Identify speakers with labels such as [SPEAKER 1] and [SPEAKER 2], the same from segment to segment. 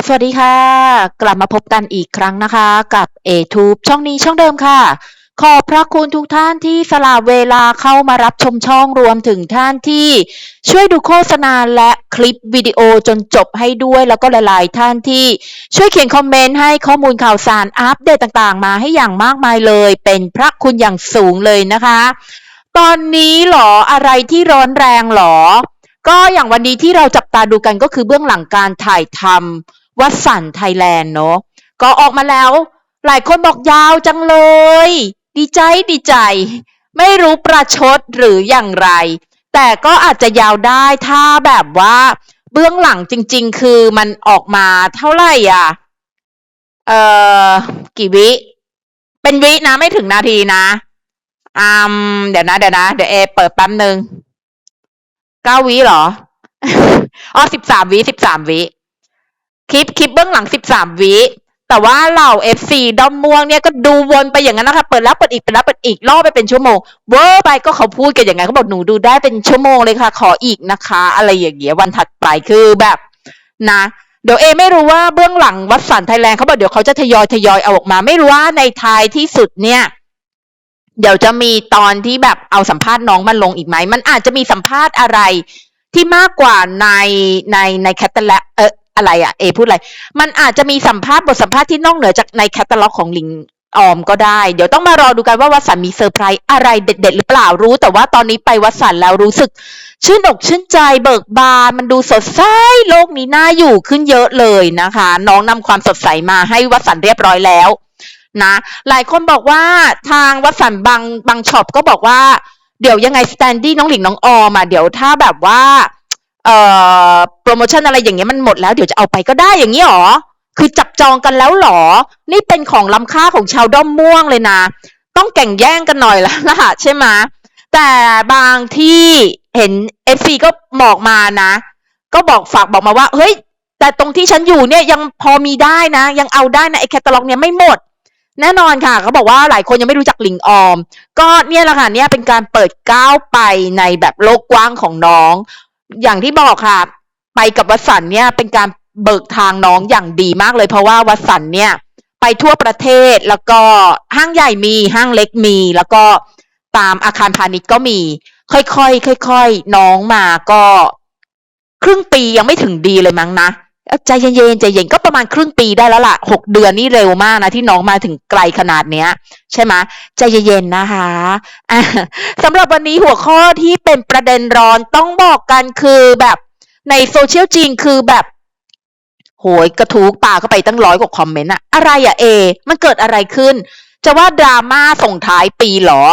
[SPEAKER 1] สวัสดีค่ะ กลับมาพบกันอีกครั้งนะคะ กับ a t u b e ช่องนี้ช่องเดิมค่ะ ขอบพระคุณทุกท่านที่สละเวลาเข้ามารับชมช่องรวมถึงท่านที่ช่วยดูโฆษณาและคลิปวิดีโอจนจบให้ด้วยแล้วก็หลาย ๆ ท่านที่ช่วยเขียนคอมเมนต์ให้ข้อมูลข่าวสารอัปเดตต่างๆ มาให้อย่างมากมายเลย เป็นพระคุณอย่างสูงเลยนะคะ ตอนนี้หรออะไรที่ร้อนแรงหรอ ก็อย่างวันนี้ที่เราจับตาดูกันก็คือเบื้องหลังการถ่ายทำ วัดสันไทยแลนด์เนาะก็ออกมาแล้ว หลายคนบอกยาวจังเลย ดีใจดีใจ ไม่รู้ประชดหรืออย่างไร แต่ก็อาจจะยาวได้ถ้าแบบว่าเบื้องหลังจริง ๆ คือมันออกมาเท่าไหร่อะ เอ่อ กี่วิ เป็นวินะไม่ถึงนาทีนะอืมเดี๋ยวนะเดี๋ยวนะเดี๋ยวเอเปิดแป๊บหนึ่งเก้าวิเหรอ อ๋อสิบสามวิสิบสามวิ คลิปคลิปเบื้องหลังสิบสามวิแต่ว่าเหล่าเอฟซีดอมม่วงเนี่ยก็ดูวนไปอย่างนั้นนะคะ เปิดแล้วเปิดอีกเปิดแล้วเปิดอีกล่อไปเป็นชั่วโมงเวอร์ไปก็เขาพูดกันอย่างไงเขาบอกหนูดูได้เป็นชั่วโมงเลยค่ะ ขออีกนะคะ อะไรอย่างเงี้ยวันถัดไปคือแบบนะ เดี๋ยวเอไม่รู้ว่าเบื้องหลังวัดสันไทยแลนด์เขาบอกเดี๋ยวเขาจะทยอยทยอยเอาออกมา ไม่รู้ว่าในท้ายที่สุดเนี่ย เดี๋ยวจะมีตอนที่แบบเอาสัมภาษณ์น้องมาลงอีกไหมมันอาจจะมีสัมภาษณ์อะไรที่มากกว่าในในในแคตตาล็อกเออ อะไรอะเอพูดอะไร มันอาจจะมีสัมภาษณ์บทสัมภาษณ์ที่นอกเหนือจากในแคตตาล็อกของลิงออมก็ได้ เดี๋ยวต้องมารอดูกันว่าวัสันมีเซอร์ไพรส์อะไรเด็ด ๆ หรือเปล่ารู้ แต่ว่าตอนนี้ไปวัสันแล้วรู้สึก ชื่นอกชื่นใจเบิกบาน มันดูสดใสโลกนี้น่าอยู่ขึ้นเยอะเลยนะคะ น้องนำความสดใสมาให้วัสันเรียบร้อยแล้วนะหลายคนบอกว่าทางวัสันบางบางช็อปก็บอกว่า เดี๋ยวยังไงสแตนดี้น้องหลิงน้องออมอะเดี๋ยวถ้าแบบว่า เอ่อโปรโมชั่นอะไรอย่างเงี้ยมันหมดแล้วเดี๋ยวจะเอาไปก็ได้อย่างนี้หรอ คือจับจองกันแล้วหรอ นี่เป็นของล้ำค่าของชาวด้อมม่วงเลยนะ ต้องแข่งแย่งกันหน่อยแล้วล่ะใช่ไหมแต่บางที่เห็นเอฟซีก็บอกมานะ ก็บอกฝากบอกมาว่า เฮ้ย แต่ตรงที่ฉันอยู่เนี่ยยังพอมีได้นะ ยังเอาได้นะไอแคตตาล็อกเนี่ยไม่หมด แน่นอนค่ะเขาบอกว่าหลายคนยังไม่รู้จักลิงออม ก็เนี่ยแหละค่ะเนี่ยเป็นการเปิดก้าวไปในแบบโลกกว้างของน้อง อย่างที่บอกค่ะ ไปกับวัสันเนี่ยเป็นการเบิกทางน้องอย่างดีมากเลย เพราะว่าวัสันเนี่ย ไปทั่วประเทศแล้วก็ห้างใหญ่มีห้างเล็กมี แล้วก็ตามอาคารพาณิชย์ก็มี ค่อยๆค่อยๆน้องมาก็ ครึ่งปียังไม่ถึงดีเลยมั้งนะ ใจเย็นๆใจเย็นก็ประมาณครึ่งปีได้แล้วล่ะหกเดือนนี่เร็วมากนะที่น้องมาถึงไกลขนาดเนี้ย ใช่ไหมใจเย็นๆนะคะะสำหรับวันนี้หัวข้อที่เป็นประเด็นร้อนต้องบอกกันคือแบบในโซเชียลจริงคือแบบโหยกระทูกปาเข้าไปตั้งร้อยกว่าคอมเมนต์อะอะไรอะเอ มันเกิดอะไรขึ้น จะว่าดราม่าส่งท้ายปีหรอ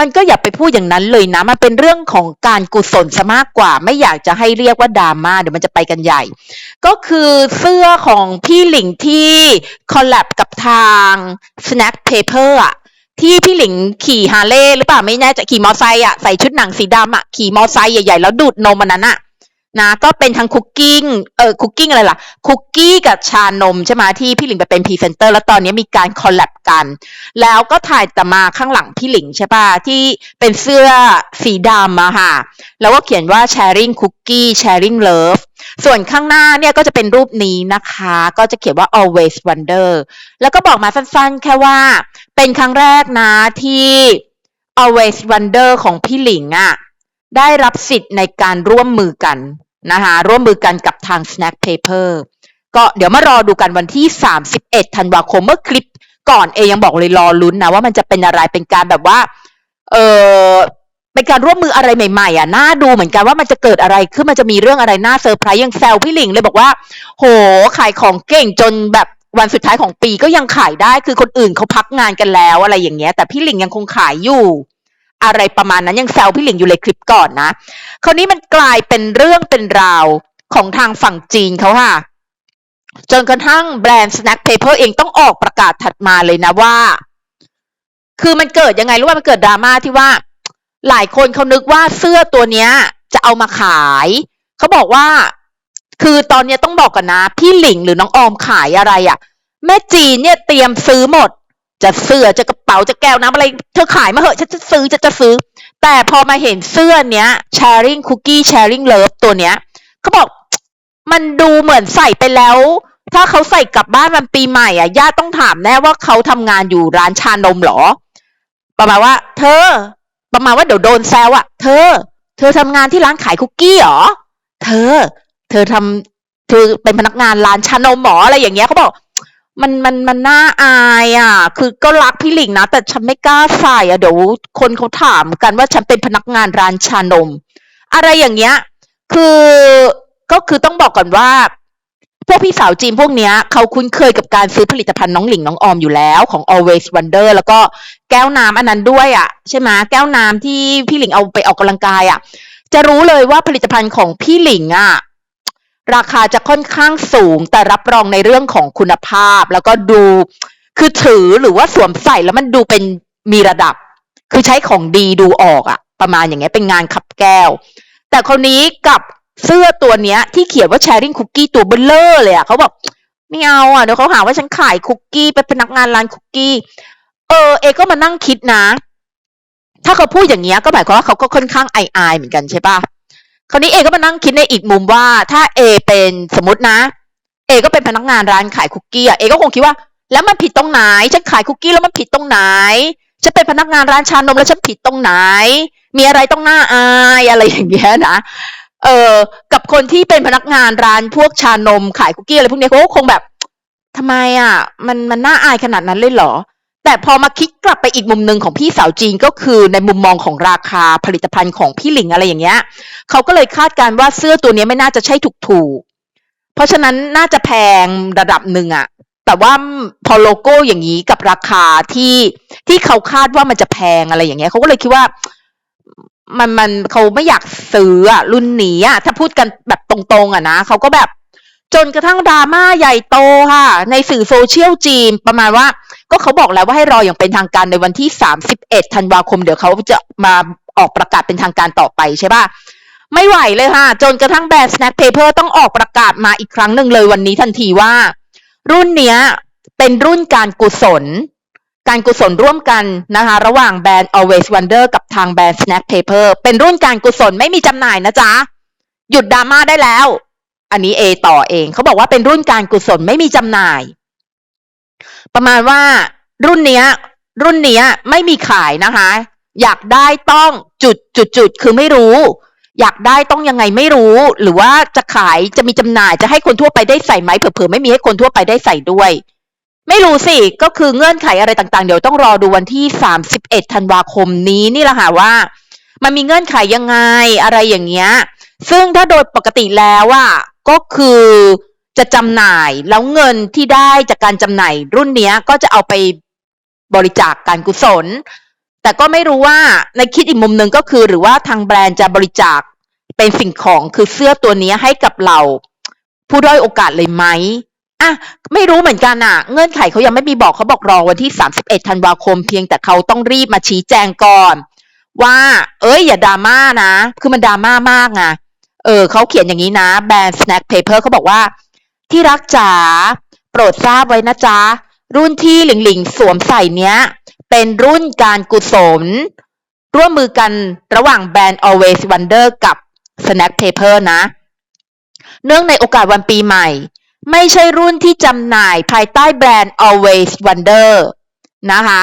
[SPEAKER 1] มันก็อย่าไปพูดอย่างนั้นเลยนะ มันเป็นเรื่องของการกุศลซะมากกว่า ไม่อยากจะให้เรียกว่าดราม่าเดี๋ยวมันจะไปกันใหญ่ ก็คือเสื้อของพี่หลิงที่คอลแลบกับทาง Snack Paper อะที่พี่หลิงขี่ฮาร์เลยหรือเปล่าไม่แน่จะขี่มอไซค์อะใส่ชุดหนังสีดำอะขี่มอไซค์ใหญ่ๆ แล้วดูดนมมันนั้นอะ นะก็เป็นทั้งคุกกิ้งเออคุกกิ้งอะไรล่ะคุกกี้กับชานมใช่ไหมที่พี่หลิงไปเป็นพรีเซนเตอร์แล้วตอนนี้มีการคอลแลบกัน แล้วก็ถ่ายแต่มาข้างหลังพี่หลิงใช่ป่ะที่เป็นเสื้อสีดำอะค่ะแล้วก็เขียนว่า sharing cookie sharing love ส่วนข้างหน้าเนี่ยก็จะเป็นรูปนี้นะคะ ก็จะเขียนว่า always wonder แล้วก็บอกมาสั้นๆ แค่ว่าเป็นครั้งแรกนะที่ always wonder ของพี่หลิงอะได้รับสิทธิ์ในการร่วมมือกัน นะคะร่วมมือกันกับทาง snack paper ก็เดี๋ยวมารอดูกันวันที่ 31 ธันวาคมเมื่อคลิปก่อนเอยังบอกเลยรอลุ้นนะว่ามันจะเป็นอะไรเป็นการแบบว่า เออเป็นการร่วมมืออะไรใหม่ๆ อะน่าดูเหมือนกันว่ามันจะเกิดอะไรขึ้นมันจะมีเรื่องอะไรน่าเซอร์ไพรส์ยังแซวพี่หลิงเลยบอกว่า โหขายของเก่งจนแบบวันสุดท้ายของปีก็ยังขายได้คือคนอื่นเขาพักงานกันแล้วอะไรอย่างเงี้ย แต่พี่หลิงยังคงขายอยู่ อะไรประมาณนั้นยังแซวพี่หลิงอยู่เลยคลิปก่อนนะ คราวนี้มันกลายเป็นเรื่องเป็นราวของทางฝั่งจีนเขาค่ะ จนกระทั่งแบรนด์ Snack Paper เองต้องออกประกาศถัดมาเลยนะว่า คือมันเกิดยังไงรู้ว่ามันเกิดดราม่าที่ว่า หลายคนเขานึกว่าเสื้อตัวเนี้ย จะเอามาขายเขาบอกว่า คือตอนนี้ต้องบอกกันนะ พี่หลิงหรือน้องออมขายอะไรอะ่ะ แม่จีนเนี่ยเตรียมซื้อหมด จะเสื้อจะกระเป๋าจะแก้วน้ำอะไร เธอขายมาเหอะฉันจะซื้อจะจะซื้อ แต่พอมาเห็นเสื้อเนี้ย sharing cookie sharing love ตัวเนี้ยเขาบอกมันดูเหมือนใส่ไปแล้ว ถ้าเขาใส่กลับบ้านวันปีใหม่อะญาติต้องถามแน่ว่าเขาทำงานอยู่ร้านชานมหรอ ประมาณว่า เธอ ประมาณว่าเดี๋ยวโดนแซวอะ เธอ เธอทำงานที่ร้านขายคุกกี้หรอ เธอ เธอทำเธอเป็นพนักงานร้านชานมหมออะไรอย่างเงี้ยเขาบอก มันมันมันน่าอายอะ คือก็รักพี่หลิงนะ แต่ฉันไม่กล้าใส่อะเดี๋ยวคนเขาถามกันว่าฉันเป็นพนักงานร้านชานม อะไรอย่างเงี้ย คือก็คือต้องบอกก่อนว่า พวกพี่สาวจีนพวกเนี้ยเขาคุ้นเคยกับการซื้อผลิตภัณฑ์น้องหลิงน้องออมอยู่แล้วของ Always Wonder แล้วก็แก้วน้ำอันนั้นด้วยอะ ใช่ไหมแก้วน้ำที่พี่หลิงเอาไปออกกำลังกายอะ จะรู้เลยว่าผลิตภัณฑ์ของพี่หลิงอะ ราคาจะค่อนข้างสูง แต่รับรองในเรื่องของคุณภาพ แล้วก็ดูคือถือหรือว่าสวมใส่แล้วมันดูเป็นมีระดับ คือใช้ของดีดูออกอะประมาณอย่างเงี้ยเป็นงานขับแก้ว แต่คนนี้กับเสื้อตัวเนี้ย ที่เขียนว่า sharing cookie ตัวเบลเลอร์เลยอะเขาบอกไม่เอาอะเดี๋ยวเขาหาว่าฉันขายคุกกี้เป็นพนักงานร้านคุกกี้ เออ เอก็มานั่งคิดนะ ถ้าเขาพูดอย่างเงี้ยก็หมายความว่าเขาก็ค่อนข้างอายๆเหมือนกันใช่ปะ คราวนี้เอก็มานั่งคิดในอีกมุมว่า ถ้าเอเป็นสมมตินะ เอก็เป็นพนักงานร้านขายคุกกี้อะเอก็คงคิดว่า แล้วมันผิดตรงไหนฉันขายคุกกี้แล้วมันผิดตรงไหนฉันเป็นพนักงานร้านชานมแล้วฉันผิดตรงไหน มีอะไรต้องน่าอายอะไรอย่างเงี้ยนะเออกับคนที่เป็นพนักงานร้านพวกชานมขายคุกกี้อะไรพวกเนี้ยเขาคงแบบทำไมอะ มันมันน่าอายขนาดนั้นเลยเหรอ แต่พอมาคิดกลับไปอีกมุมหนึ่งของพี่สาวจีนก็คือในมุมมองของราคาผลิตภัณฑ์ของพี่หลิงอะไรอย่างเงี้ยเขาก็เลยคาดการณ์ว่าเสื้อตัวนี้ไม่น่าจะใช่ถูกๆ เพราะฉะนั้นน่าจะแพงระดับหนึ่งอะแต่ว่าพอโลโก้อย่างนี้กับราคาที่ที่เขาคาดว่ามันจะแพงอะไรอย่างเงี้ยเขาก็เลยคิดว่ามันมันเขาไม่อยากซื้ออะรุ่นนี้อะถ้าพูดกันแบบตรงๆอะนะเขาก็แบบจนกระทั่งดราม่าใหญ่โตค่ะ ในสื่อโซเชียลจีนประมาณว่า ก็เขาบอกแล้วว่าให้รออย่างเป็นทางการในวันที่ 31 ธันวาคม เดี๋ยวเขาจะมาออกประกาศเป็นทางการต่อไปใช่ป่ะไม่ไหวเลยค่ะ จนกระทั่งแบรนด์ Snack Paper ต้องออกประกาศมาอีกครั้งหนึ่งเลยวันนี้ทันทีว่า รุ่นเนี้ยเป็นรุ่นการกุศล การกุศลร่วมกันนะคะ ระหว่างแบรนด์ Always Wonder กับทางแบรนด์ Snack Paper เป็นรุ่นการกุศลไม่มีจำหน่ายนะจ๊ะ หยุดดราม่าได้แล้ว อันนี้เอต่อเอง เขาบอกว่าเป็นรุ่นการกุศลไม่มีจำหน่าย ประมาณว่ารุ่นเนี้ย รุ่นเนี้ยไม่มีขายนะคะ อยากได้ต้องจุดจุดจุดคือไม่รู้ อยากได้ต้องยังไงไม่รู้ หรือว่าจะขายจะมีจำหน่ายจะให้คนทั่วไปได้ใส่ไหมเผื่อๆไม่มีให้คนทั่วไปได้ใส่ด้วย ไม่รู้สิ ก็คือเงื่อนไขอะไรต่างๆ เดี๋ยวต้องรอดูวันที่ 31ธันวาคมนี้นี่แหละค่ะว่า มันมีเงื่อนไขยังไงอะไรอย่างเงี้ยซึ่งถ้าโดยปกติแล้วอะก็คือ จะจำหน่ายแล้วเงินที่ได้จากการจำหน่ายรุ่นเนี้ยก็จะเอาไปบริจาคการกุศล แต่ก็ไม่รู้ว่าในคิดอีกมุมหนึ่งก็คือ หรือว่าทางแบรนด์จะบริจาคเป็นสิ่งของคือเสื้อตัวนี้ให้กับเราผู้ด้อยโอกาสเลยไหมอะไม่รู้เหมือนกันอะเงื่อนไขเขายังไม่มีบอกเขาบอกรอวันที่ 31 ธันวาคมเพียงแต่เขาต้องรีบมาชี้แจงก่อน ว่า เอ้ยอย่าดราม่านะ คือมันดราม่ามากไงเออเขาเขียนอย่างนี้นะแบรนด์ Snack Paper เขาบอกว่า ที่รักจ๋าโปรดทราบไว้นะจ๊ะ รุ่นที่หลิงหลิงสวมใส่เนี้ย เป็นรุ่นการกุศล ร่วมมือกันระหว่างแบรนด์ Always Wonder กับ Snack Paper นะ เนื่องในโอกาสวันปีใหม่ ไม่ใช่รุ่นที่จำหน่ายภายใต้แบรนด์ Always Wonder นะคะ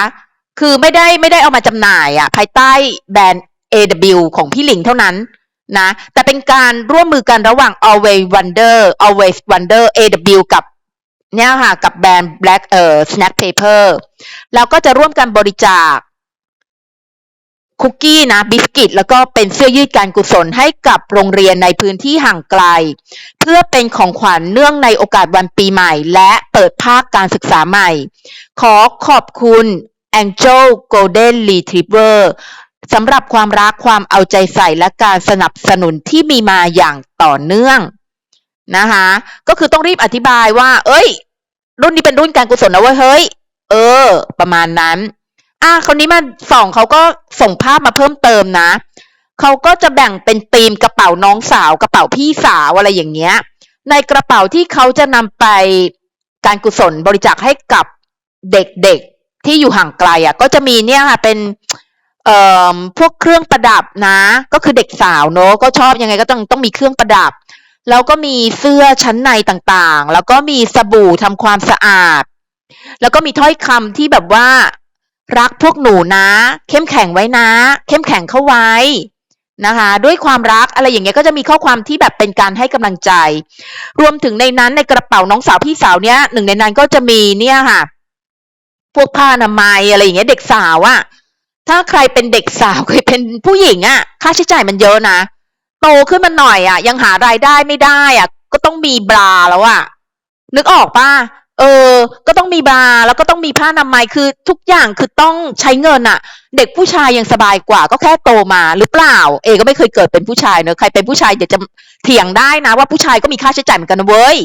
[SPEAKER 1] คือไม่ได้ไม่ได้เอามาจำหน่ายอะภายใต้แบรนด์ AW ของพี่หลิงเท่านั้น นะแต่เป็นการร่วมมือกันระหว่าง Always Wonder Always Wonder AW กับเนี่ยค่ะกับแบรนด์ Black เอ่อ Snack Paper แล้วก็จะร่วมกันบริจาคคุกกี้นะบิสกิตแล้วก็เป็นเสื้อยืดการกุศลให้กับโรงเรียนในพื้นที่ห่างไกล เพื่อเป็นของขวัญเนื่องในโอกาสวันปีใหม่ และเปิดภาคการศึกษาใหม่ ขอขอบคุณ Angel Golden Retriever สำหรับความรักความเอาใจใส่และการสนับสนุนที่มีมาอย่างต่อเนื่องนะคะก็คือต้องรีบอธิบายว่า เอ้ย รุ่นนี้เป็นรุ่นการกุศลนะเว้ยเฮ้ย เออ ประมาณนั้น อะคนนี้มาส่องเขาก็ส่งภาพมาเพิ่มเติมนะเขาก็จะแบ่งเป็นธีมกระเป๋าน้องสาวกระเป๋าพี่สาวอะไรอย่างเงี้ย ในกระเป๋าที่เขาจะนำไปการกุศลบริจาคให้กับเด็กๆที่อยู่ห่างไกลอะ ก็จะมีเนี่ยค่ะเป็น เอ่อพวกเครื่องประดับนะ ก็คือเด็กสาวเนอะก็ชอบยังไงก็ต้องต้องมีเครื่องประดับ แล้วก็มีเสื้อชั้นในต่างๆ แล้วก็มีสบู่ทำความสะอาด แล้วก็มีถ้อยคำที่แบบว่า รักพวกหนูนะ เข้มแข็งไว้นะ เข้มแข็งเข้าไว้นะคะด้วยความรักอะไรอย่างเงี้ยก็จะมีข้อความที่แบบเป็นการให้กำลังใจ รวมถึงในนั้นในกระเป๋าน้องสาวพี่สาวเนี้ยหนึ่งในนั้นก็จะมีเนี่ยค่ะ พวกผ้าอนามัยอะไรอย่างเงี้ยเด็กสาวอะ ถ้าใครเป็นเด็กสาวเคยเป็นผู้หญิงอะค่าใช้จ่ายมันเยอะนะ โตขึ้นมาหน่อยอะยังหารายได้ไม่ได้อะก็ต้องมีบราแล้วอะนึกออกปะเออ ก็ต้องมีบราแล้วก็ต้องมีผ้านามัยคือทุกอย่างคือต้องใช้เงินอะเด็กผู้ชายยังสบายกว่า ก็แค่โตมาหรือเปล่า เอก็ไม่เคยเกิดเป็นผู้ชายเนอะใครเป็นผู้ชายเดี๋ยวจะเถียงได้นะ ว่าผู้ชายก็มีค่าใช้จ่ายเหมือนกันนะเว้ย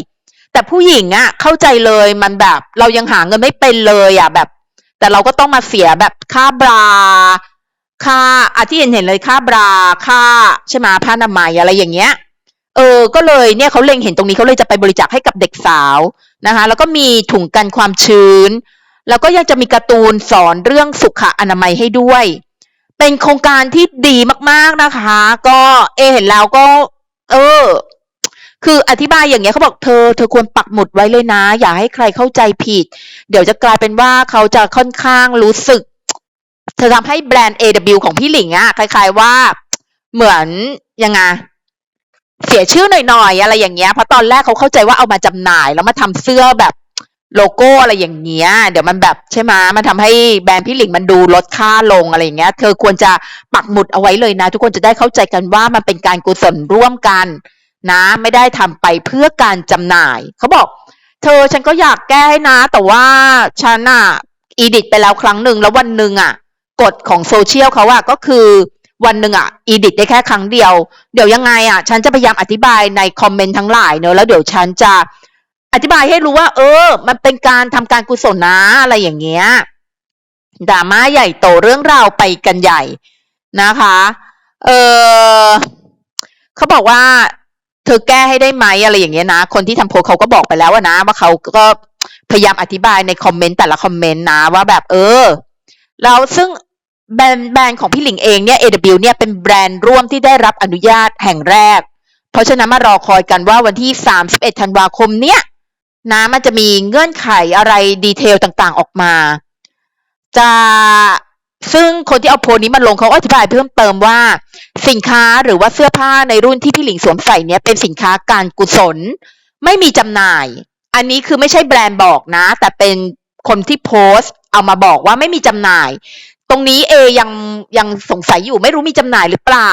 [SPEAKER 1] แต่ผู้หญิงอะเข้าใจเลยมันแบบ เรายังหาเงินไม่เป็นเลยอะแบบ แต่เราก็ต้องมาเสียแบบค่าบรา ค่าอาที่เห็นเห็นเลยค่าบรา ค่าใช่ไหมผ้าอนามัยอะไรอย่างเงี้ย เออ ก็เลยเนี่ยเขาเล็งเห็นตรงนี้เขาเลยจะไปบริจาคให้กับเด็กสาวนะคะ แล้วก็มีถุงกันความชื้น แล้วก็ยังจะมีการ์ตูนสอนเรื่องสุขอนามัยให้ด้วย เป็นโครงการที่ดีมากๆนะคะ ก็เอเห็นแล้วก็ เออ คืออธิบายอย่างเงี้ยเขาบอกเธอเธอควรปักหมุดไว้เลยนะ อย่าให้ใครเข้าใจผิด เดี๋ยวจะกลายเป็นว่าเขาจะค่อนข้างรู้สึก เธอทำให้แบรนด์ AW ของพี่หลิงอะคล้ายๆว่าเหมือนยังไงเสียชื่อหน่อยๆอะไรอย่างเงี้ยเพราะตอนแรกเขาเข้าใจว่าเอามาจำหน่าย แล้วมาทำเสื้อแบบโลโก้อะไรอย่างเงี้ย เดี๋ยวมันแบบใช่ไหมมันทำให้แบรนด์พี่หลิงมันดูลดค่าลงอะไรอย่างเงี้ย เธอควรจะปักหมุดเอาไว้เลยนะ ทุกคนจะได้เข้าใจกันว่ามันเป็นการกุศลร่วมกัน นะไม่ได้ทำไปเพื่อการจำหน่าย เขาบอก เธอฉันก็อยากแก้ให้นะ แต่ว่าฉันอะอีดิทไปแล้วครั้งหนึ่งแล้ววันหนึ่งอะกฎของโซเชียลเขาอะก็คือวันหนึ่งอะอีดิทได้แค่ครั้งเดียว เดี๋ยวยังไงอะฉันจะพยายามอธิบายในคอมเมนต์ทั้งหลายเนอะแล้วเดี๋ยวฉันจะอธิบายให้รู้ว่า เออ มันเป็นการทำการกุศลนะอะไรอย่างเงี้ยดราม่าใหญ่โตเรื่องราวไปกันใหญ่นะคะ เออเขาบอกว่า เธอแก้ให้ได้ไหมอะไรอย่างเงี้ยนะ คนที่ทำโพสเขาก็บอกไปแล้วนะ ว่าเขาก็พยายามอธิบายในคอมเมนต์แต่ละคอมเมนต์นะว่าแบบเออแล้วซึ่งแบรนด์แบรนด์ของพี่หลิงเองเนี่ย AW เนี่ยเป็นแบรนด์ร่วมที่ได้รับอนุญาตแห่งแรก เพราะฉะนั้นมารอคอยกันว่าวันที่ 31 ธันวาคมเนี่ยนะมันจะมีเงื่อนไขอะไรดีเทลต่างๆออกมา จะ ซึ่งคนที่เอาโพนี้มาลงเขาอธิบายเพิ่มเติมว่า สินค้าหรือว่าเสื้อผ้าในรุ่นที่พี่หลิงสวมใส่เนี่ยเป็นสินค้าการกุศล ไม่มีจำหน่าย อันนี้คือไม่ใช่แบรนด์บอกนะ แต่เป็นคนที่โพสต์เอามาบอกว่าไม่มีจำหน่าย ตรงนี้เอยังยังสงสัยอยู่ไม่รู้มีจำหน่ายหรือเปล่า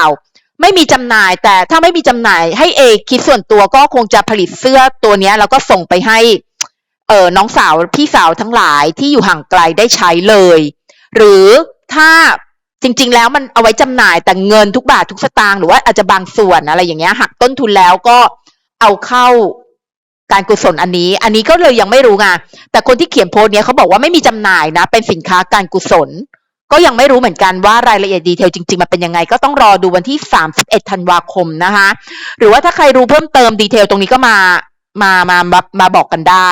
[SPEAKER 1] ไม่มีจำหน่ายแต่ถ้าไม่มีจำหน่าย ให้เอคิดส่วนตัวก็คงจะผลิตเสื้อตัวนี้แล้วก็ส่งไปให้เออน้องสาวพี่สาวทั้งหลายที่อยู่ห่างไกลได้ใช้เลย หรือ ถ้าจริง ๆ แล้วมันเอาไว้จำหน่ายแต่เงินทุกบาททุกสตางค์หรือว่าอาจจะบางส่วนอะไรอย่างเงี้ยหักต้นทุนแล้วก็เอาเข้าการกุศลอันนี้ อันนี้ก็เลยยังไม่รู้ไงแต่คนที่เขียนโพสต์เนี้ยเขาบอกว่าไม่มีจำหน่ายนะ เป็นสินค้าการกุศล ก็ยังไม่รู้เหมือนกันว่ารายละเอียดดีเทลจริง ๆ มันเป็นยังไง ก็ต้องรอดูวันที่ 31 ธันวาคมนะคะ หรือว่าถ้าใครรู้เพิ่มเติมดีเทลตรงนี้ก็มามามามามาบอกกันได้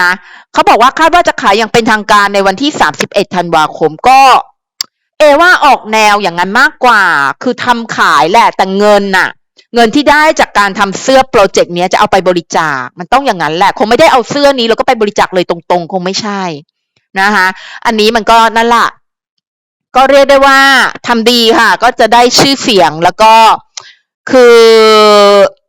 [SPEAKER 1] นะเขาบอกว่าคาดว่าจะขายอย่างเป็นทางการในวันที่ 31 ธันวาคมก็ เอว่าออกแนวอย่างนั้นมากกว่า คือทำขายแหละแต่เงินน่ะ เงินที่ได้จากการทำเสื้อโปรเจกต์นี้จะเอาไปบริจาค มันต้องอย่างนั้นแหละ คงไม่ได้เอาเสื้อนี้แล้วก็ไปบริจาคเลยตรงๆ คงไม่ใช่นะคะอันนี้มันก็นั่นแหละก็เรียกได้ว่าทำดีค่ะ ก็จะได้ชื่อเสียงแล้วก็คือ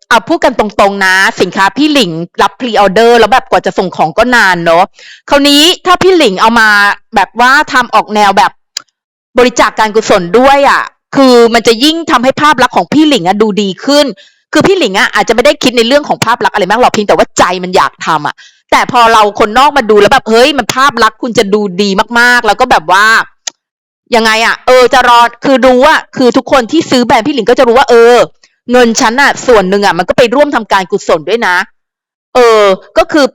[SPEAKER 1] เอาพูดกันตรงๆนะ สินค้าพี่หลิงรับพรีออเดอร์แล้วแบบกว่าจะส่งของก็นานเนาะคราวนี้ถ้าพี่หลิงเอามาแบบว่าทำออกแนวแบบบริจาคการกุศลด้วยอะ่ะ คือมันจะยิ่งทำให้ภาพลักษณ์ของพี่หลิงอะดูดีขึ้น คือพี่หลิงอะอาจจะไม่ได้คิดในเรื่องของภาพลักษณ์อะไรมากหรอกเพียงแต่ว่าใจมันอยากทำอะแต่พอเราคนนอกมาดูแล้วแบบเฮ้ยมันภาพลักษณ์คุณจะดูดีมากๆ แล้วก็แบบว่ายังไงอะเออจะรอคือรู้ว่าคือทุกคนที่ซื้อแบรนด์พี่หลิงก็จะรู้ว่าเออ เงินฉันอะส่วนหนึ่งอะมันก็ไปร่วมทำการกุศลด้วยนะ เออ ก็คือ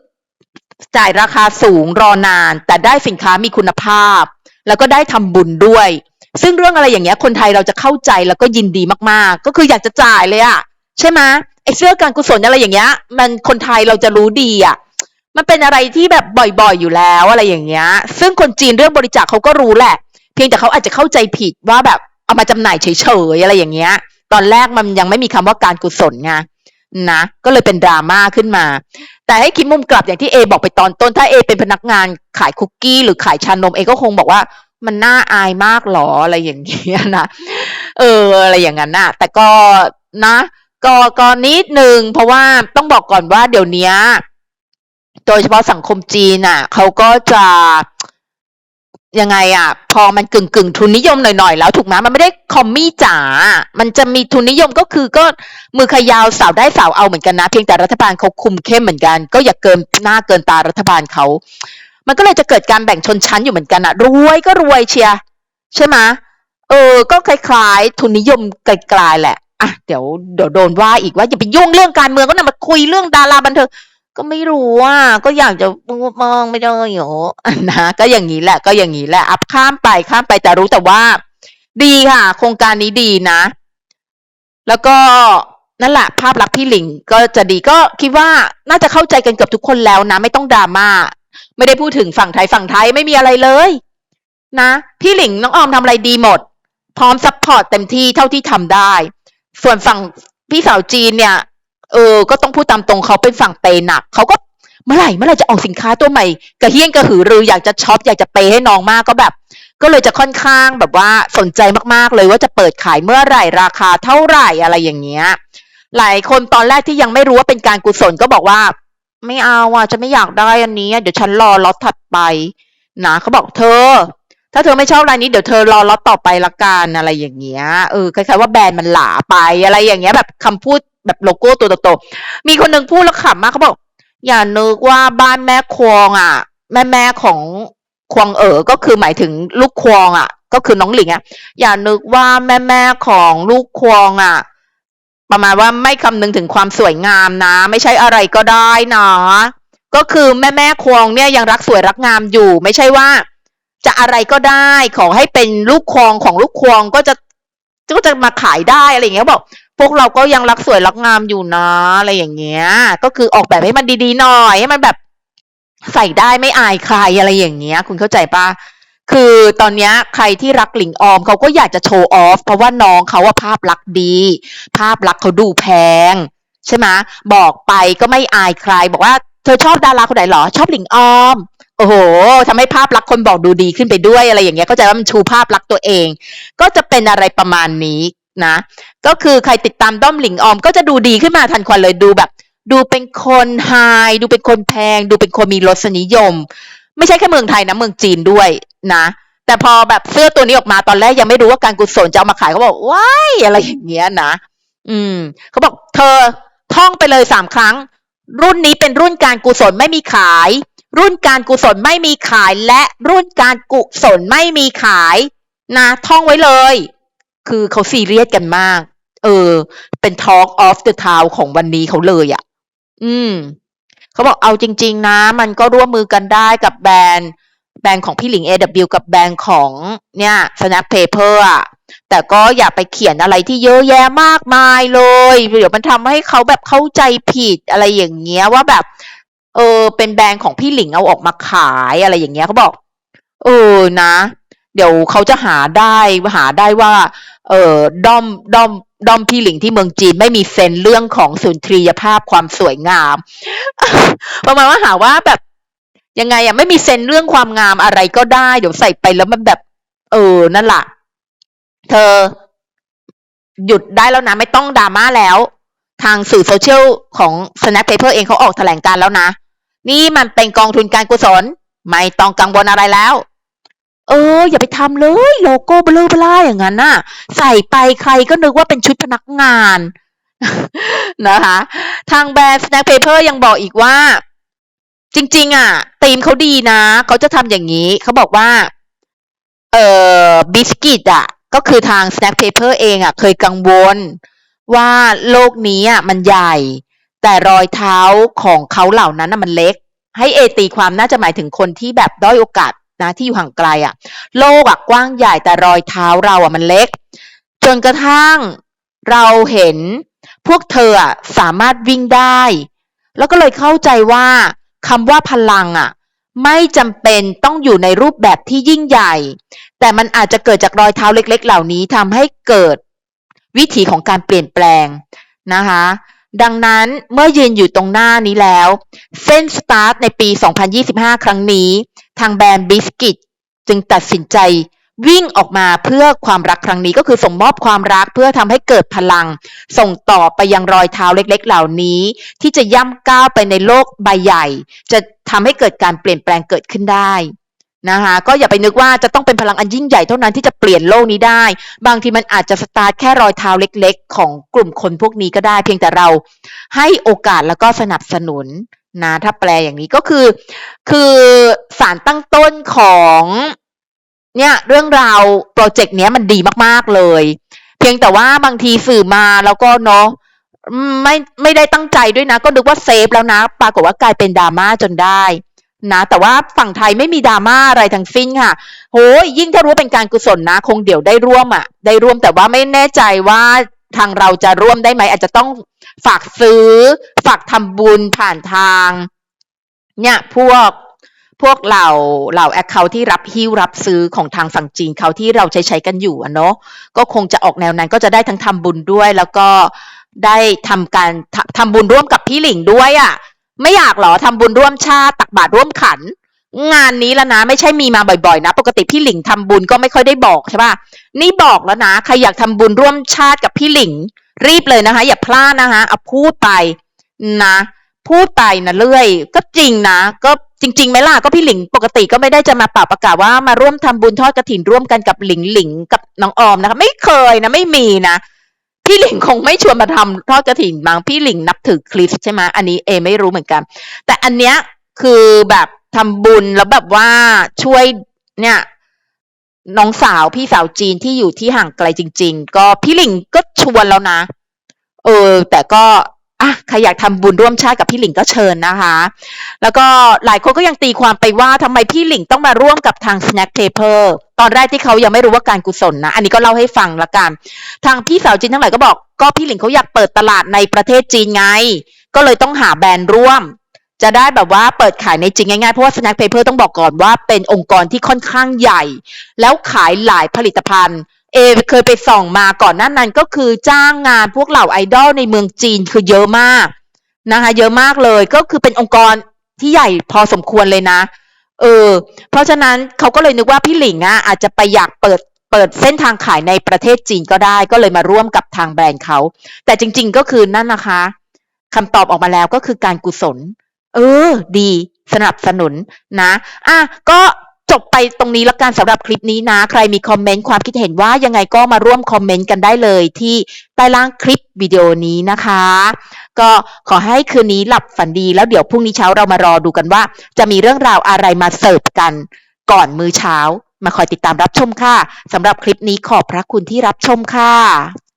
[SPEAKER 1] จ่ายราคาสูงรอนาน แต่ได้สินค้ามีคุณภาพ แล้วก็ได้ทำบุญด้วย ซึ่งเรื่องอะไรอย่างเงี้ย คนไทยเราจะเข้าใจแล้วก็ยินดีมากๆ ก็คืออยากจะจ่ายเลยอะใช่ไหมไอ้เสื้อการกุศลอะไรอย่างเงี้ย มันคนไทยเราจะรู้ดีอะมันเป็นอะไรที่แบบบ่อยๆอยู่แล้วอะไรอย่างเงี้ย ซึ่งคนจีนเรื่องบริจาคเขาก็รู้แหละ เพียงแต่เขาอาจจะเข้าใจผิดว่าแบบเอามาจำหน่ายเฉยๆอะไรอย่างเงี้ย ตอนแรกมันยังไม่มีคำว่าการกุศลไงนะก็เลยเป็นดราม่าขึ้นมา แต่ให้คิดมุมกลับอย่างที่เอบอกไปตอนต้น ถ้าเอเป็นพนักงานขายคุกกี้หรือขายชานมเอก็คงบอกว่ามันน่าอายมากหรออะไรอย่างเงี้ยนะเอออะไรอย่างนั้นนะแต่ก็นะ ก็ก็นิดนึงเพราะว่าต้องบอกก่อนว่าเดี๋ยวนี้โดยเฉพาะสังคมจีนอะเขาก็จะ ยังไงอะพอมันกึ่งกึ่งทุนนิยมหน่อยๆแล้วถูกไหมมันไม่ได้คอมมี่จ๋า มันจะมีทุนนิยมก็คือก็มือขยาวสาวได้สาวเอาเหมือนกันนะ เพียงแต่รัฐบาลเขาคุมเข้มเหมือนกัน ก็อย่าเกินหน้าเกินตารัฐบาลเขา มันก็เลยจะเกิดการแบ่งชนชั้นอยู่เหมือนกันอะรวยก็รวยเชียร์ใช่ไหมเออ ก็คล้ายๆ ทุนนิยมไกลๆแหละอะเดี๋ยวเดี๋ยวโดนว่าอีกว่าอย่าไปยุ่งเรื่องการเมืองก็นำมาคุยเรื่องดาราบันเทิง ก็ไม่รู้อะก็อยากจะมองไม่ได้เหรอนะก็อย่างนี้แหละ ก็อย่างนี้แหละอัพข้ามไปข้ามไปแต่รู้แต่ว่า ดีค่ะ โครงการนี้ดีนะ แล้วก็นั่นแหละภาพลักษณ์พี่หลิงก็จะดีก็คิดว่าน่าจะเข้าใจกันเกือบทุกคนแล้วนะ ไม่ต้องดราม่าไม่ได้พูดถึงฝั่งไทยฝั่งไทยไม่มีอะไรเลย นะ พี่หลิงน้องออมทำอะไรดีหมด พร้อมซัพพอร์ตเต็มที่เท่าที่ทำได้ ส่วนฝั่งพี่สาวจีนเนี่ย เออ ก็ต้องพูดตามตรงเขาเป็นฝั่งเปย์หนักเขาก็เมื่อไหร่เมื่อไหร่จะออกสินค้าตัวใหม่กระเฮี้ยงกระหือรืออยากจะช็อปอยากจะเปย์ให้น้องมากก็แบบ ก็เลยจะค่อนข้างแบบว่าสนใจมากๆเลยว่าจะเปิดขายเมื่อไหร่ราคาเท่าไหร่อะไรอย่างเงี้ยหลายคนตอนแรกที่ยังไม่รู้ว่าเป็นการกุศลก็บอกว่า ไม่เอาอะจะไม่อยากได้อันนี้ เดี๋ยวฉันรอล็อตถัดไปนะเขาบอกเธอ ถ้าเธอไม่ชอบรายนี้เดี๋ยวเธอรอล็อตต่อไปละกันอะไรอย่างเงี้ยเออคล้ายๆว่าแบรนด์มันหลาไปอะไรอย่างเงี้ย แบบคำพูด แบบโลโก้ตัวโตๆมีคนหนึ่งพูดแล้วขำมากเขาบอก อย่านึกว่าบ้านแม่ควงอะ แม่แม่ของควงเอ๋อก็คือหมายถึงลูกควงอะ ก็คือน้องหลิงอะ อย่านึกว่าแม่แม่ของลูกควงอะ ประมาณว่าไม่คำนึงถึงความสวยงามนะ ไม่ใช่อะไรก็ได้นะก็คือแม่แม่ควงเนี่ยยังรักสวยรักงามอยู่ ไม่ใช่ว่า จะอะไรก็ได้ ขอให้เป็นลูกควงของลูกควงก็จะ ก็จะมาขายได้อะไรอย่างเงี้ยบอก พวกเราก็ยังรักสวยรักงามอยู่นะอะไรอย่างเงี้ย ก็คือออกแบบให้มันดีๆหน่อยให้มันแบบใส่ได้ไม่อายใครอะไรอย่างเงี้ย คุณเข้าใจปะคือตอนเนี้ยใครที่รักหลิงออมเขาก็อยากจะโชว์ออฟเพราะว่าน้องเขาว่าภาพลักษณ์ดี ภาพลักษณ์เขาดูแพง ใช่ไหมบอกไปก็ไม่อายใคร บอกว่าเธอชอบดาราคนไหนหรอ ชอบหลิงออม โอ้โหทำให้ภาพลักษณ์คนบอกดูดีขึ้นไปด้วยอะไรอย่างเงี้ยก็จะว่ามันชูภาพลักษณ์ตัวเอง ก็จะเป็นอะไรประมาณนี้นะ ก็คือใครติดตามด้อมหลิงออม ก็จะดูดีขึ้นมาทันควันเลยดูแบบ ดูเป็นคนไฮดูเป็นคนแพง ดูเป็นคนมีรสนิยม ไม่ใช่แค่เมืองไทยนะเมืองจีนด้วยนะ แต่พอแบบเสื้อตัวนี้ออกมาตอนแรกยังไม่รู้ว่าการกุศลจะเอามาขายเขาบอกว้ายอะไรอย่างเงี้ยนะอืมเขาบอกเธอท่องไปเลยสามครั้ง รุ่นนี้เป็นรุ่นการกุศลไม่มีขาย รุ่นการกุศลไม่มีขายและรุ่นการกุศลไม่มีขายนะท่องไว้เลย คือเขาซีเรียสกันมาก เออ เป็น Talk of the Town ของวันนี้เขาเลยอะ่ะ อืม เขาบอกเอาจริง ๆ นะ มันก็ร่วมมือกันได้กับแบรนด์ แบรนด์ของพี่หลิง AW กับแบรนด์ของเนี่ย Snap Paper อะแต่ก็อย่าไปเขียนอะไรที่เยอะแยะมากมายเลย เดี๋ยวมันทำให้เขาแบบเข้าใจผิดอะไรอย่างเงี้ยว่าแบบ เออ เป็นแบรนด์ของพี่หลิงเอาออกมาขายอะไรอย่างเงี้ยเขาบอก เออนะ เดี๋ยวเขาจะหาได้หาได้ว่า เออด้อมด้อมด้อมพี่หลิงที่เมืองจีนไม่มีเซนเรื่องของสุนทรียภาพความสวยงาม ประมาณว่าหาว่าแบบยังไงอะไม่มีเซนเรื่องความงามอะไรก็ได้ เดี๋ยวใส่ไปแล้วมันแบบ เออ นั่นแหละเธอ หยุดได้แล้วนะ ไม่ต้องดราม่าแล้ว ทางสื่อโซเชียลของ Snap Paper เองเขาออกแถลงการแล้วนะ นี่มันเป็นกองทุนการกุศล ไม่ต้องกังวลอะไรแล้ว เออ อย่าไปทำเลย โลโก้เบลอเบลาอย่างนั้นน่ะ ใส่ไปใครก็นึกว่าเป็นชุดพนักงานนะคะ ทางแบรนด์ Snack Paper ยังบอกอีกว่า จริง ๆ อะธีมเขาดีนะ เขาจะทำอย่างนี้ เขาบอกว่า เอ่อบิสกิตอะ ก็คือทาง Snack Paper เองอะ เคยกังวลว่าโลกนี้อะมันใหญ่ แต่รอยเท้าของเขาเหล่านั้นนะมันเล็ก ให้เอตีความน่าจะหมายถึงคนที่แบบด้อยโอกาสนะที่อยู่ห่างไกลอะ โลกอะกว้างใหญ่แต่รอยเท้าเราอะมันเล็ก จนกระทั่งเราเห็นพวกเธออะสามารถวิ่งได้ แล้วก็เลยเข้าใจว่าคำว่าพลังอะไม่จำเป็นต้องอยู่ในรูปแบบที่ยิ่งใหญ่ แต่มันอาจจะเกิดจากรอยเท้าเล็ก ๆ เหล่านี้ทำให้เกิดวิถีของการเปลี่ยนแปลงนะคะ ดังนั้นเมื่อยืนอยู่ตรงหน้านี้แล้ว เส้นสตาร์ทในปี 2025 ครั้งนี้ ทางแบรนด์บิสกิตจึงตัดสินใจวิ่งออกมาเพื่อความรักครั้งนี้ก็คือส่งมอบความรักเพื่อทำให้เกิดพลัง ส่งต่อไปยังรอยเท้าเล็กๆ เหล่านี้ ที่จะย่ำก้าวไปในโลกใบใหญ่ จะทำให้เกิดการเปลี่ยนแปลงเกิดขึ้นได้ นะคะก็อย่าไปนึกว่าจะต้องเป็นพลังอันยิ่งใหญ่เท่านั้นที่จะเปลี่ยนโลกนี้ได้ บางทีมันอาจจะสตาร์ทแค่รอยเท้าเล็กๆ ของกลุ่มคนพวกนี้ก็ได้ เพียงแต่เราให้โอกาสแล้วก็สนับสนุนนะถ้าแปลอย่างนี้ก็คือ คือสารตั้งต้นของเนี่ยเรื่องราวโปรเจกต์เนี้ยมันดีมากๆเลย เพียงแต่ว่าบางทีสื่อมาแล้วก็เนาะไม่ไม่ได้ตั้งใจด้วยนะ ก็นึกว่าเซฟแล้วนะ ปรากฏว่ากลายเป็นดราม่าจนได้ นะแต่ว่าฝั่งไทยไม่มีดราม่าอะไรทั้งสิ้นค่ะโหยยิ่งถ้ารู้เป็นการกุศลนะ คงเดี๋ยวได้ร่วมอะ ได้ร่วมแต่ว่าไม่แน่ใจว่าทางเราจะร่วมได้ไหมอาจจะต้องฝากซื้อ ฝากทำบุญผ่านทาง เนี่ยพวกพวกเหล่าเหล่าแอคเคาท์ที่รับหิ้วรับซื้อของทางฝั่งจีนเขาที่เราใช้ใช้กันอยู่อะเนาะก็คงจะออกแนวนั้นก็จะได้ทั้งทำบุญด้วย แล้วก็ได้ทำการทำทำบุญร่วมกับพี่หลิงด้วยอะ ไม่อยากหรอทำบุญร่วมชาติตักบาตรร่วมขัน งานนี้แล้วนะ ไม่ใช่มีมาบ่อยๆ นะ ปกติพี่หลิงทำบุญก็ไม่ค่อยได้บอกใช่ป่ะนี่บอกแล้วนะใครอยากทำบุญร่วมชาติกับพี่หลิง รีบเลยนะคะ อย่าพลาดนะคะเอาพูดไปนะ พูดไปนะเรื่อย ก็จริงนะ ก็จริงๆไหมล่ะก็พี่หลิงปกติก็ไม่ได้จะมาเป่าประกาศว่ามาร่วมทำบุญทอดกระถินร่วมกันกับหลิงหลิงกับน้องออมนะคะ ไม่เคยนะ ไม่มีนะ พี่หลิงคงไม่ชวนมาทำทอดกระถิ่นบางพี่หลิงนับถือคริสใช่ไหมอันนี้เอไม่รู้เหมือนกัน แต่อันเนี้ยคือแบบทำบุญแล้วแบบว่าช่วยเนี่ยน้องสาวพี่สาวจีนที่อยู่ที่ห่างไกลจริง ๆ ก็พี่หลิงก็ชวนแล้วนะ เออ แต่ก็ อะใครอยากทำบุญร่วมชาติกับพี่หลิงก็เชิญนะคะ แล้วก็หลายคนก็ยังตีความไปว่าทำไมพี่หลิงต้องมาร่วมกับทาง Snack Paper ตอนแรกที่เขายังไม่รู้ว่าการกุศลนะ อันนี้ก็เล่าให้ฟังละกัน ทางพี่สาวจีนทั้งหลายก็บอก ก็พี่หลิงเขาอยากเปิดตลาดในประเทศจีนไง ก็เลยต้องหาแบรนด์ร่วม จะได้แบบว่าเปิดขายในจริงง่ายๆ เพราะว่า Snack Paper ต้องบอกก่อนว่าเป็นองค์กรที่ค่อนข้างใหญ่ แล้วขายหลายผลิตภัณฑ์ เอเคยไปส่องมาก่อนหน้านั้นก็คือจ้างงานพวกเหล่าไอดอลในเมืองจีนคือเยอะมากนะคะ เยอะมากเลยก็คือเป็นองค์กรที่ใหญ่พอสมควรเลยนะ เออ เพราะฉะนั้นเขาก็เลยนึกว่าพี่หลิงอะอาจจะไปอยากเปิดเปิดเส้นทางขายในประเทศจีนก็ได้ ก็เลยมาร่วมกับทางแบรนด์เขา แต่จริง ๆ ก็คือนั่นนะคะคำตอบออกมาแล้วก็คือการกุศล เออ ดี สนับสนุนนะ อะก็ จบไปตรงนี้ล้วกันสำหรับคลิปนี้นะ ใครมีคอมเมนต์ความคิดเห็นว่ายังไงก็มาร่วมคอมเมนต์กันได้เลยที่ใต้ล่างคลิปวิดีโอนี้นะคะ ก็ขอให้คืนนี้หลับฝันดีแล้วเดี๋ยวพรุ่งนี้เช้าเรามารอดูกันว่า จะมีเรื่องราวอะไรมาเสิร์ฟกันก่อนมื้อเช้า มาคอยติดตามรับชมค่ะสำหรับคลิปนี้ขอบพระคุณที่รับชมค่ะ